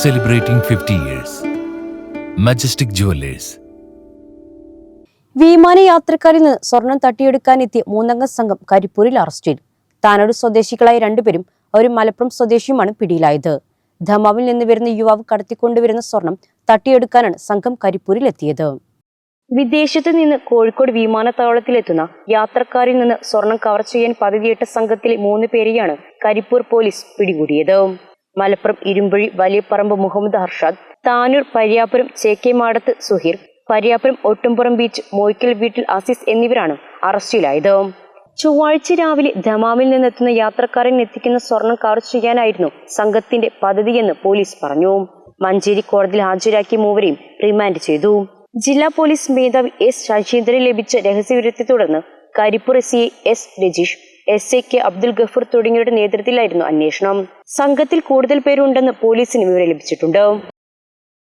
celebrating 50 years. Majestic Jewelers. വിമാനയാത്രക്കാരിൽ നിന്ന് സ്വർണം തട്ടിയെടുക്കാനെത്തിയ മൂന്നംഗ സംഘം കരിപ്പൂരിൽ അറസ്റ്റിൽ താനോട് സ്വദേശികളായ രണ്ടുപേരും ഒരു മലപ്പുറം സ്വദേശിയുമാണ് പിടിയിലായത് ധമാവിൽ നിന്ന് വരുന്ന യുവാവ് കടത്തിക്കൊണ്ടുവരുന്ന സ്വർണം തട്ടിയെടുക്കാനാണ് സംഘം കരിപ്പൂരിൽ എത്തിയത് വിദേശത്ത് നിന്ന് കോഴിക്കോട് വിമാനത്താവളത്തിലെത്തുന്ന യാത്രക്കാരിൽ നിന്ന് സ്വർണം കവർ ചെയ്യാൻ പദ്ധതിയിട്ട സംഘത്തിലെ മൂന്ന് പേരെയാണ് കരിപ്പൂർ പോലീസ് പിടികൂടിയത് മലപ്പുറം ഇരുമ്പഴി വലിയപ്പറമ്പ് മുഹമ്മദ് ഹർഷാദ് താനൂർ പരിയാപുരം ചേക്കേമാടത്ത് സുഹീർ പരിയാപുരം ഒട്ടുംപുറം ബീച്ച് മോയ്ക്കൽ വീട്ടിൽ അസീസ് എന്നിവരാണ് അറസ്റ്റിലായത്. ചൊവ്വാഴ്ച രാവിലെ ദമാമിൽ നിന്നെത്തുന്ന യാത്രക്കാരൻ എത്തിക്കുന്ന സ്വർണം കവർ ചെയ്യാനായിരുന്നു സംഘത്തിന്റെ പദ്ധതിയെന്ന് പോലീസ് പറഞ്ഞു. മഞ്ചേരി കോടതിയിൽ ഹാജരാക്കിയ മൂവരെയും റിമാൻഡ് ചെയ്തു. ജില്ലാ പോലീസ് മേധാവി എസ് ശശീന്ദ്രൻ ലഭിച്ച രഹസ്യവിവരത്തെ തുടർന്ന് Karipur S S Rajeesh S A K Abdul Gafoor തുടങ്ങിയവരുടെ നേതൃത്വത്തിലായിരുന്നു അന്വേഷണം. സംഘത്തിൽ കൂടുതൽ പേരുണ്ടെന്ന് പോലീസിന് വിവരം ലഭിച്ചിട്ടുണ്ട്.